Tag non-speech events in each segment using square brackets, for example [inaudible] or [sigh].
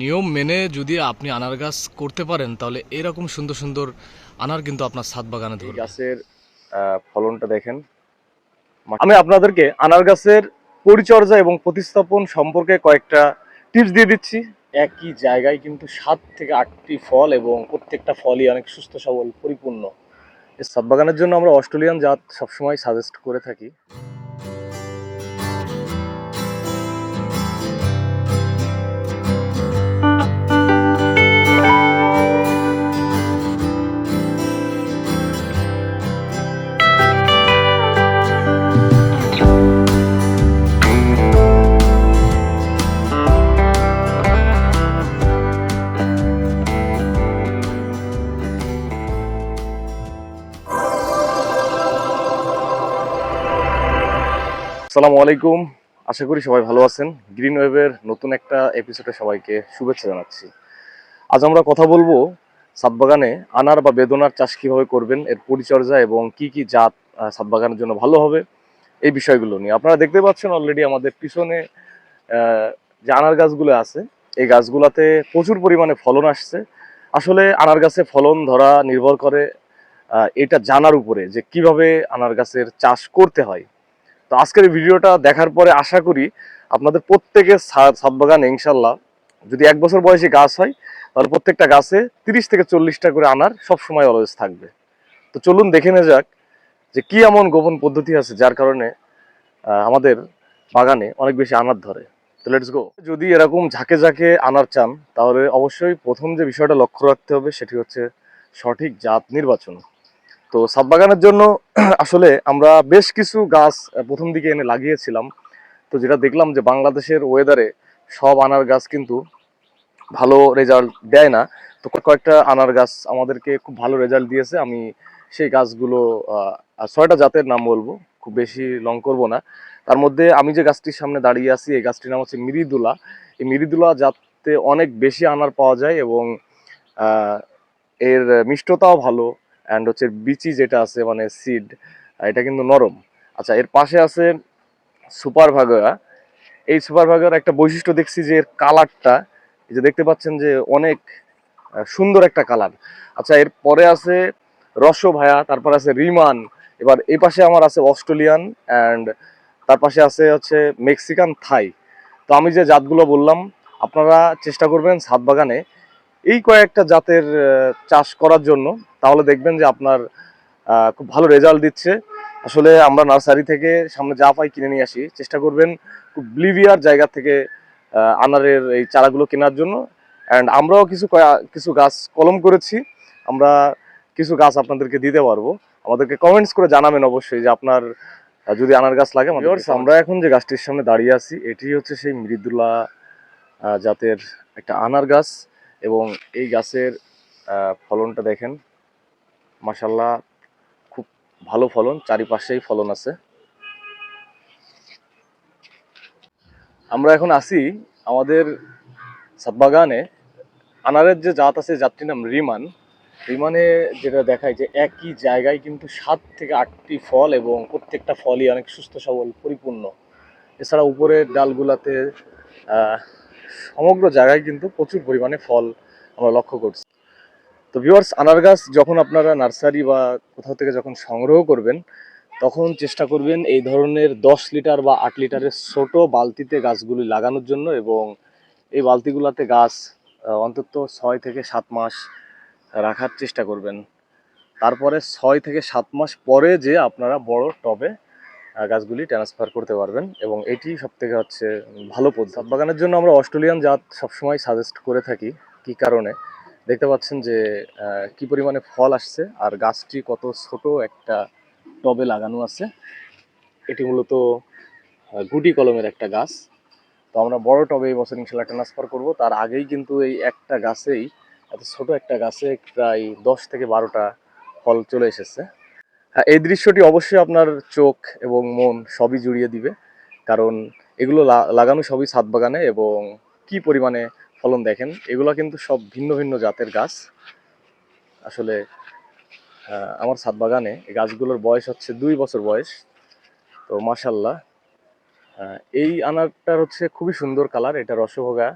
নিয়ম মেনে যদি আপনি আনার গাছ করতে পারেন তাহলে এরকম সুন্দর সুন্দর আনার কিন্তু আপনার ছাদ বাগানে ধরবে। গাছের ফলনটা দেখেন। আমি আপনাদেরকে আনার গাছের পরিচর্যা এবং প্রতিস্থাপন সম্পর্কে কয়েকটা টিপস দিয়ে দিচ্ছি। একই জায়গায় কিন্তু সাত থেকে আটটি ফল এবং প্রত্যেকটা ফলই অনেক সুস্থ সবল পরিপূর্ণ। এই ছাদ বাগানের জন্য আমরা অস্ট্রেলিয়ান জাত সবসময় সাজেস্ট করে থাকি। আসসালামু আলাইকুম। আশা করি সবাই ভালো আছেন। গ্রিন ওয়েভের নতুন একটা এপিসোডে সবাইকে শুভেচ্ছা জানাচ্ছি। আজ আমরা কথা বলব ছাদ বাগানে আনার বা বেদনার চাষ কীভাবে করবেন এর পরিচর্যা এবং কি কি জাত আহ, ছাদ বাগানের জন্য ভালো হবে এই বিষয়গুলো নিয়ে। আপনারা দেখতে পাচ্ছেন অলরেডি আমাদের পিছনে যে আনার গাছগুলো আছে এই গাছগুলোতে প্রচুর পরিমাণে ফলন আসছে। আসলে আনার গাছে ফলন ধরা নির্ভর করে এটা জানার উপরে যে কীভাবে আনার গাছের চাষ করতে হয়। তো আজকের ভিডিওটা দেখার পরে আশা করি আপনাদের প্রত্যেকের ছাদ বাগানে ইনশাল্লাহ। যদি এক বছর বয়সী গাছ হয়, তাহলে প্রত্যেকটা গাছে তিরিশ থেকে চল্লিশটা করে আনার সব সময় অলওয়েজ থাকবে। তো চলুন দেখে নেওয়া যাক যে কি এমন গোপন পদ্ধতি আছে যার কারণে আমাদের বাগানে অনেক বেশি আনার ধরে। তো লেটস গো যদি এরকম ঝাঁকে ঝাঁকে আনার চান, তাহলে অবশ্যই প্রথম যে বিষয়টা লক্ষ্য রাখতে হবে, সেটি হচ্ছে সঠিক জাত নির্বাচন। তো ছাদ বাগানের জন্য [clears throat] আসলে আমরা বেশ কিছু গাছ প্রথম দিকে এনে লাগিয়েছিলাম। তো যেটা দেখলাম যে বাংলাদেশের ওয়েদারে সব আনার গাছ কিন্তু ভালো রেজাল্ট দেয় না। তো কয়েকটা আনার গাছ আমাদেরকে খুব ভালো রেজাল্ট দিয়েছে। আমি সেই গাছগুলো ছয়টা জাতের নাম বলব, খুব বেশি লং করব না। তার মধ্যে আমি যে গাছটির সামনে দাঁড়িয়ে আছি, এই গাছটির নাম হচ্ছে মিরিদুলা এই মিরিদুলা জাতে অনেক বেশি আনার পাওয়া যায় এবং এর মিষ্টতাও ভালো। অ্যান্ড হচ্ছে বিচি যেটা আছে মানে সিড এটা কিন্তু নরম। আচ্ছা এর পাশে আছে সুপার ভাগয়া এই সুপার ভাগয়ার একটা বৈশিষ্ট্য দেখছি যে, এর কালারটা, এই যে দেখতে পাচ্ছেন যে অনেক সুন্দর একটা কালার। আচ্ছা এর পরে আছে রস ভায়া, তারপর আছে রিমান। এবার এই পাশে আমার আছে অস্ট্রেলিয়ান অ্যান্ড তার পাশে আছে হচ্ছে মেক্সিকান থাই। তো আমি যে জাতগুলো বললাম, আপনারা চেষ্টা করবেন ছাদ বাগানে এই কয়েকটা জাতের চাষ করার জন্য তাহলে দেখবেন যে আপনার খুব ভালো রেজাল্ট দিচ্ছে। আসলে আমরা নার্সারি থেকে সামনে যা পাই কিনে নিয়ে আসি। চেষ্টা করবেন খুব ব্লিভিয়ার জায়গা থেকে আনারের এই চারাগুলো কেনার জন্য। অ্যান্ড আমরাও কিছু কিছু গাছ কলম করেছি। আমরা কিছু গাছ আপনাদেরকে দিতে পারব। আমাদেরকে কমেন্টস করে জানাবেন অবশ্যই যে আপনার যদি আনার গাছ লাগে আমরা এখন যে গাছটির সামনে দাঁড়িয়ে আছি এটি হচ্ছে সেই মৃদুলা জাতের একটা আনার গাছ। এবং এই গাছের ফলনটা দেখেন। মাসাল্লাহ খুব ভালো ফলন, চারিপাশেই ফলন আছে। আমরা এখন আছি আমাদের ছাদ বাগানে আনারের যে জাত আছে জাতটির নাম রিমান। রিমানে যেটা দেখায় যে একই জায়গায় কিন্তু সাত থেকে আটটি ফল এবং প্রত্যেকটা ফলই অনেক সুস্থ, সবল, পরিপূর্ণ। এছাড়া উপরের ডালগুলাতে সমগ্র জায়গায় কিন্তু প্রচুর পরিমাণে ফল আমরা লক্ষ্য করছি। তো ভিউয়ার্স আনার গাছ যখন আপনারা নার্সারি বা কোথাও থেকে যখন সংগ্রহ করবেন, তখন চেষ্টা করবেন এই ধরনের দশ লিটার বা আট লিটারের ছোট বালতিতে গাছগুলি লাগানোর জন্য এবং এই বালতিগুলোতে গাছ অন্তত ছয় থেকে সাত মাস রাখার চেষ্টা করবেন। তারপরে ছয় থেকে সাত মাস পরে যে আপনারা বড় টবে গাছগুলি ট্রান্সফার করতে পারবেন এবং এটি সব থেকে হচ্ছে ভালো পদ্ধতি। বাগানের জন্য আমরা অস্ট্রেলিয়ান জাত সবসময় সাজেস্ট করে থাকি। কি কারণে? দেখতে পাচ্ছেন যে কি পরিমাণে ফল আসছে আর গাছটি কত ছোট একটা টবে লাগানো আছে। এটি মূলত গুটি কলমের একটা গাছ। তো আমরা বড় টবে এই বছর ইনশাল্লাহ ট্রান্সফার করব। তার আগেই কিন্তু এই একটা গাছেই, এত ছোট একটা গাছে প্রায় দশ থেকে বারোটা ফল চলে এসেছে। এই দৃশ্যটি অবশ্যই আপনার চোখ এবং মন সবই জুড়িয়ে দিবে। কারণ এগুলো লাগানো সবই ছাদ বাগানে এবং কি পরিমাণে ফলন দেখেন, এগুলো কিন্তু সব ভিন্ন ভিন্ন জাতের গাছ। আসলে আমার ছাদ বাগানে গাছগুলোর বয়স হচ্ছে দুই বছর বয়স। তো মাসাল্লাহ এই আনারটার হচ্ছে খুবই সুন্দর কালার, এটা রসভোগা।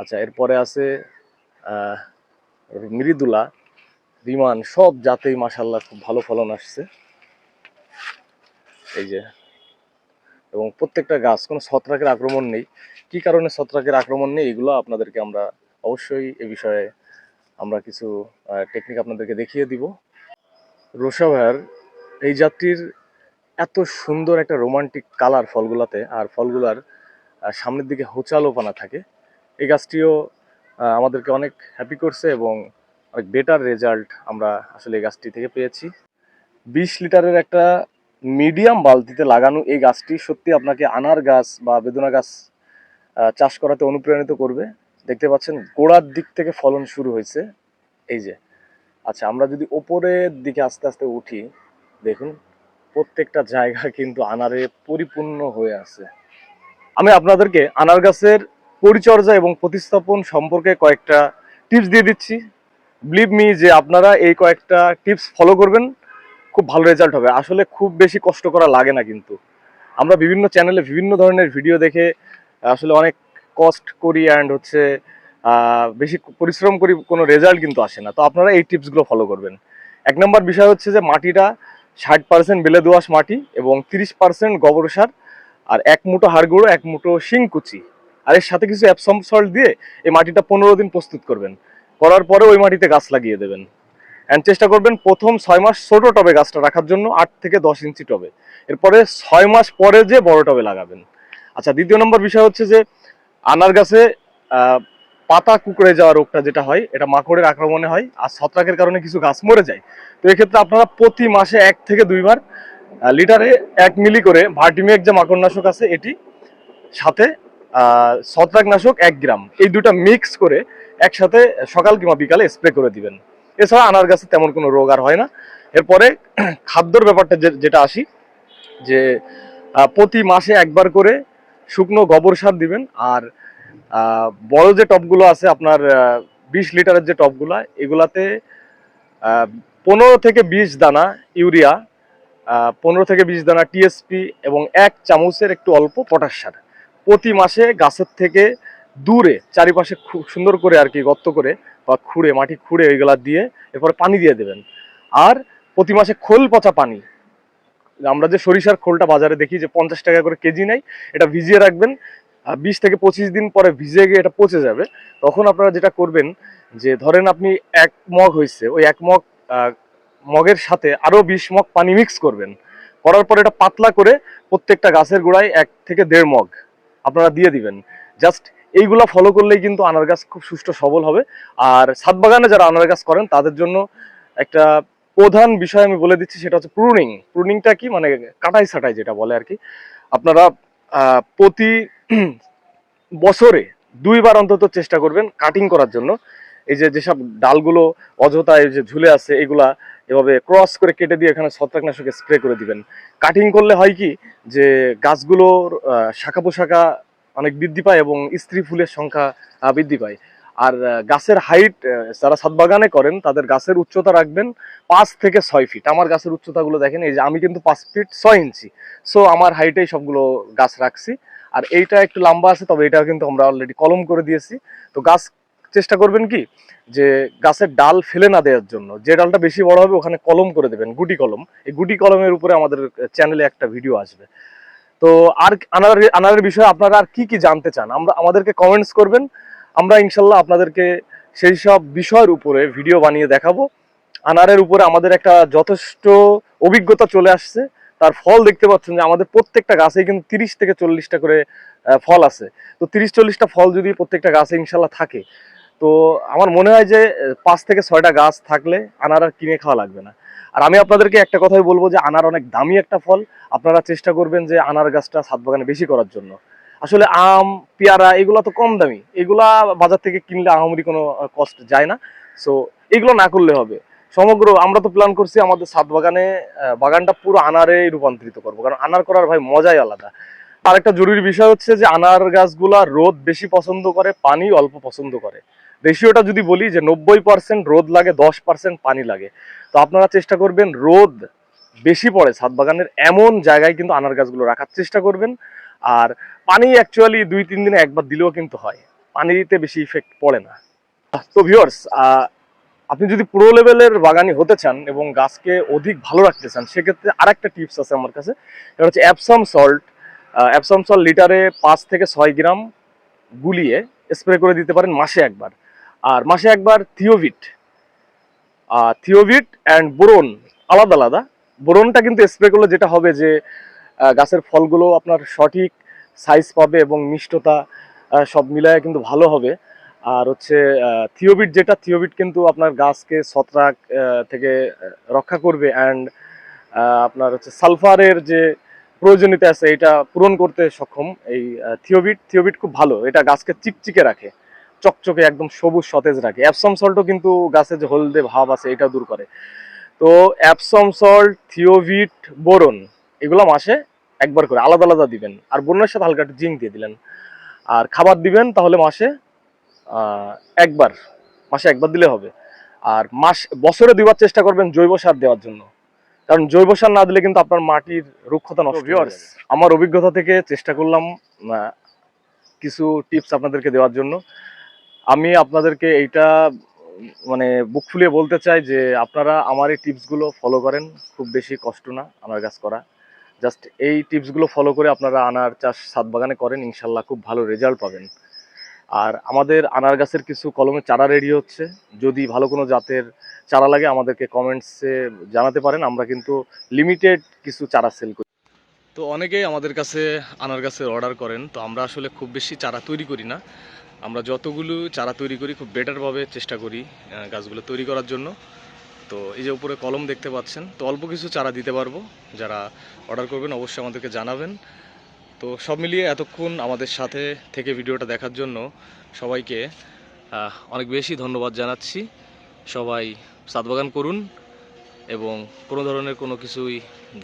আচ্ছা এরপরে আছে মৃদুলা। বিমান, সব জাতেই মাসাল্লাহ খুব ভালো ফলন আসছে। এই যে, এবং প্রত্যেকটা গাছ, কোনো ছত্রাকের আক্রমণ নেই। কি কারণে ছত্রাকের আক্রমণ নেই, এগুলো আপনাদেরকে আমরা অবশ্যই এ বিষয়ে আমরা কিছু টেকনিক আপনাদেরকে দেখিয়ে দিব। রোসা ভাইয়ার এই জাতটির এত সুন্দর একটা রোমান্টিক কালার ফলগুলাতে, আর ফলগুলার সামনের দিকে হোচালোপানা থাকে। এই গাছটিও আমাদেরকে অনেক হ্যাপি করছে এবং অনেক বেটার রেজাল্ট আমরা আসলে এই গাছটি থেকে পেয়েছি। বিশ লিটারের একটা মিডিয়াম বালতিতে লাগানো এই গাছটি সত্যি আপনাকে আনার গাছ বা বেদনা গাছ চাষ করাতে অনুপ্রাণিত করবে। দেখতে পাচ্ছেন গোড়ার দিক থেকে ফলন শুরু হয়েছে। এই যে আচ্ছা আমরা যদি ওপরের দিকে আস্তে আস্তে উঠি, দেখুন প্রত্যেকটা জায়গা কিন্তু আনারে পরিপূর্ণ হয়ে আছে। আমি আপনাদেরকে আনার গাছের পরিচর্যা এবং প্রতিস্থাপন সম্পর্কে কয়েকটা টিপস দিয়ে দিচ্ছি। বিলিভ মি যে আপনারা এই কয়েকটা টিপস ফলো করবেন, খুব ভালো রেজাল্ট হবে। আসলে খুব বেশি কষ্ট করা লাগে না কিন্তু। আমরা বিভিন্ন চ্যানেলে বিভিন্ন ধরনের ভিডিও দেখে, আসলে অনেক কষ্ট করি অ্যান্ড হচ্ছে বেশি পরিশ্রম করি, কোনো রেজাল্ট কিন্তু আসে না। তো আপনারা এই টিপসগুলো ফলো করবেন। এক নম্বর বিষয় হচ্ছে যে মাটিটা ষাট পার্সেন্ট বেলে দোয়াশ মাটি এবং তিরিশ পার্সেন্ট গোবর সার আর এক মুঠো হাড় গুঁড়ো এক মুঠো শিংকুচি। আর এর সাথে কিছু অ্যাপসম সল্ট দিয়ে এই মাটিটা পনেরো দিন প্রস্তুত করবেন। করার পরে ওই মাটিতে গাছ লাগিয়ে দেবেন। অ্যান্ড চেষ্টা করবেন প্রথম ছয় মাস ছোট টবে গাছটা রাখার জন্য, আট থেকে দশ ইঞ্চি টবে। এরপরে ছয় মাস পরে যে বড় টবে লাগাবেন। আচ্ছা দ্বিতীয় নম্বর বিষয় হচ্ছে যে, আনার গাছে পাতা কুকড়ে যাওয়া রোগটা যেটা হয়, এটা মাকড়ের আক্রমণে হয়, আর ছত্রাকের কারণে কিছু গাছ মরে যায়। তো এক্ষেত্রে আপনারা প্রতি মাসে এক থেকে দুইবার লিটারে এক মিলি করে ভার্টিমেক যে মাকড়নাশক আছে, এটি সাথে ছত্রাকনাশক এক গ্রাম। এই দুটো মিক্স করে একসাথে সকাল কিংবা বিকালে স্প্রে করে দিবেন। এছাড়া আনার গাছে তেমন কোনো রোগ আর হয় না। এরপরে [clears throat] খাদ্যর ব্যাপারটা যেটা আসি, যে প্রতি মাসে একবার করে শুকনো গোবর সার দিবেন। আর বড় যে টপগুলো আছে আপনার বিশ লিটারের যে টপগুলো এগুলাতে পনেরো থেকে বিশ দানা ইউরিয়া পনেরো থেকে বিশ দানা টিএসপি এবং এক চামচের একটু অল্প পটাশ সার। প্রতি মাসে গাছের থেকে দূরে, চারিপাশে খুব সুন্দর করে আর কি গর্ত করে বা খুঁড়ে, মাটি খুঁড়ে ওইগুলা দিয়ে এরপরে পানি দিয়ে দেবেন। আর প্রতি মাসে খোল পচা পানি। আমরা যে সরিষার খোলটা বাজারে দেখি যে পঞ্চাশ টাকা করে কেজি নেই এটা ভিজিয়ে রাখবেন। বিশ থেকে পঁচিশ দিন পরে ভিজে গিয়ে এটা পচে যাবে। তখন আপনারা যেটা করবেন যে ধরেন আপনি এক মগ হয়েছে ওই এক মগ মগের সাথে আরও বিশ মগ পানি মিক্স করবেন। করার পর এটা পাতলা করে প্রত্যেকটা গাছের গোড়ায় এক থেকে দেড় মগ আপনারা দিয়ে দিবেন। জাস্ট এইগুলা ফলো করলেই কিন্তু আনার গাছ খুব সুষ্ঠু সবল হবে। আর ছাদ বাগানে যারা আনার গাছ করেন, তাদের জন্য একটা প্রধান বিষয় আমি বলে দিচ্ছি, সেটা হচ্ছে প্রুনিং প্রুনিংটা কি? মানে কাটাই ছাটাই যেটা বলে আর কি। আপনারা প্রতি [clears throat] বছরে দুইবার অন্তত চেষ্টা করবেন কাটিং করার জন্য। এই যে যেসব ডালগুলো অযথা এই যে ঝুলে আছে, এগুলা এভাবে ক্রস করে কেটে দিয়ে এখানে ছত্রাকনাশকে স্প্রে করে দিবেন। কাটিং করলে হয় কি? যে গাছগুলোর শাখা পোশাখা অনেক বৃদ্ধি পায় এবং স্ত্রী ফুলের সংখ্যা বৃদ্ধি পায়। আর গাছের হাইট যারা ছাদ বাগানে করেন, তাদের গাছের উচ্চতা রাখবেন পাঁচ থেকে ছয় ফিট আমার গাছের উচ্চতাগুলো দেখেন, এই যে আমি কিন্তু পাঁচ ফিট ছয় ইঞ্চি। সো আমার হাইটেই সবগুলো গাছ রাখছি। আর এইটা একটু লম্বা আছে, তবে এটা কিন্তু আমরা অলরেডি কলম করে দিয়েছি। তো গাছ, চেষ্টা করবেন কি? যে গাছের ডাল ফেলে না দেওয়ার জন্য। যে ডালটা বেশি বড় হবে, ওখানে কলম করে দেবেন, গুটি কলম। এই গুটি কলমের উপরে আমাদের চ্যানেলে একটা ভিডিও আসবে। তো আর আনারের আনারের বিষয়ে, আপনারা আর কি কি জানতে চান? আমরা, আমাদেরকে কমেন্টস করবেন। আমরা ইনশাল্লাহ আপনাদেরকে সেই সব বিষয়ের উপরে ভিডিও বানিয়ে দেখাবো। আনারের উপরে আমাদের একটা যথেষ্ট অভিজ্ঞতা চলে আসছে। তার ফল দেখতে পাচ্ছেন যে আমাদের প্রত্যেকটা গাছে কিন্তু তিরিশ থেকে চল্লিশটা করে ফল আছে। তো তিরিশ চল্লিশটা ফল যদি প্রত্যেকটা গাছে ইনশাল্লাহ থাকে তো আমার মনে হয় যে পাঁচ থেকে ছয়টা গাছ থাকলে আনার আর কিনে খাওয়া লাগবে না। আর আমি আপনাদেরকে একটা কথাই বলব যে, আনার অনেক দামি একটা ফল। আপনারা চেষ্টা করবেন যে, আনার গাছটা ছাদ বাগানে বেশি করার জন্য। আসলে আম, পেয়ারা এগুলো তো কম দামি। এগুলা বাজার থেকে কিনলে আহামরি কোনো কষ্ট যায় না। সো এগুলো না করলে হবে। সমগ্র আমরা তো প্ল্যান করছি আমাদের ছাদ বাগানে বাগানটা পুরো আনারে রূপান্তরিত করব। কারণ আনার করার ভাই মজাই আলাদা। আর একটা জরুরি বিষয় হচ্ছে যে, আনার গাছগুলা রোদ বেশি পছন্দ করে, পানি অল্প পছন্দ করে। রেশিওটা যদি বলি যে নব্বই পার্সেন্ট রোদ লাগে, দশ পার্সেন্ট পানি লাগে, তো আপনারা চেষ্টা করবেন রোদ বেশি পড়ে ছাদ বাগানের এমন জায়গায় কিন্তু আনার গাছগুলো রাখার চেষ্টা করবেন। আর পানি অ্যাকচুয়ালি দুই, তিন দিনে একবার দিলেও কিন্তু হয়, পানিতে বেশি ইফেক্ট পড়ে না। তো ভিওর্স আপনি যদি প্রো লেভেলের বাগানি হতে চান এবং গাছকে অধিক ভালো রাখতে চান, সেক্ষেত্রে আরেকটা টিপস আছে আমার কাছে। এটা হচ্ছে অ্যাপসাম সল্ট অ্যাপসাম সল্ট লিটারে পাঁচ থেকে ছয় গ্রাম গুলিয়ে স্প্রে করে দিতে পারেন মাসে একবার। আর মাসে একবার থিওভিট। থিওভিট অ্যান্ড বোরন আলাদা আলাদা। বোরনটা কিন্তু স্প্রে করলে যেটা হবে যে গাছের ফলগুলো আপনার সঠিক সাইজ পাবে এবং মিষ্টতা সব মিলায় কিন্তু ভালো হবে। আর হচ্ছে থিওবিট যেটা থিওবিট কিন্তু আপনার গাছকে ছত্রাক থেকে রক্ষা করবে অ্যান্ড আপনার হচ্ছে সালফারের যে প্রয়োজনীয়তা আছে, এটা পূরণ করতে সক্ষম। এই থিওবিট থিওবিট খুব ভালো। এটা গাছকে চিকচিকে রাখে। চকচকে একদম সবুজ সতেজ রাখে। অ্যাপসম সল্টও কিন্তু গাছে যে হলদে ভাব আছে এটা দূর করে। তো অ্যাপসম সল্ট থিওভিট বোরন এগুলো মাসে একবার করে আলাদা আলাদা দিবেন। আর বোরনের সাথে হালকা একটু জিঙ্ক দিয়ে দিলেন। আর খাবার দিবেন তাহলে মাসে একবার মাসে একবার দিলে হবে। আর মাস বছরে দুইবার চেষ্টা করবেন জৈব সার দেওয়ার জন্য। কারণ জৈব সার না দিলে কিন্তু আপনার মাটির রুক্ষতা নষ্ট আমার অভিজ্ঞতা থেকে চেষ্টা করলাম কিছু টিপস আপনাদেরকে দেওয়ার জন্য। আমি আপনাদেরকে এইটা মানে বুক ফুলিয়ে বলতে চাই যে আপনারা আমার এই টিপসগুলো ফলো করেন, খুব বেশি কষ্ট না আনার গাছ করা। জাস্ট এই টিপসগুলো ফলো করে আপনারা আনার চাষ সাত বাগানে করেন, ইনশাল্লাহ খুব ভালো রেজাল্ট পাবেন। আর আমাদের আনার গাছের কিছু কলমে চারা রেডি হচ্ছে। যদি ভালো কোনো জাতের চারা লাগে আমাদেরকে কমেন্টসে জানাতে পারেন, আমরা কিন্তু লিমিটেড কিছু চারা সেল করি। তো অনেকেই আমাদের কাছে আনার গাছের অর্ডার করেন, তো আমরা আসলে খুব বেশি চারা তৈরি করি না। আমরা যতগুলো চারা তৈরি করি, খুব বেটারভাবে চেষ্টা করি গাছগুলো তৈরি করার জন্য। তো এই যে উপরে কলম দেখতে পাচ্ছেন, তো অল্প কিছু চারা দিতে পারব। যারা অর্ডার করবেন, অবশ্যই আমাদেরকে জানাবেন। তো সব মিলিয়ে এতক্ষণ আমাদের সাথে থেকে ভিডিওটা দেখার জন্য সবাইকে অনেক বেশি ধন্যবাদ জানাচ্ছি। সবাই সাতবাগান করুন এবং কোনো ধরনের কোনো কিছুই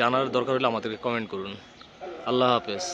জানার দরকার হলে আমাদেরকে কমেন্ট করুন। আল্লাহ হাফেজ।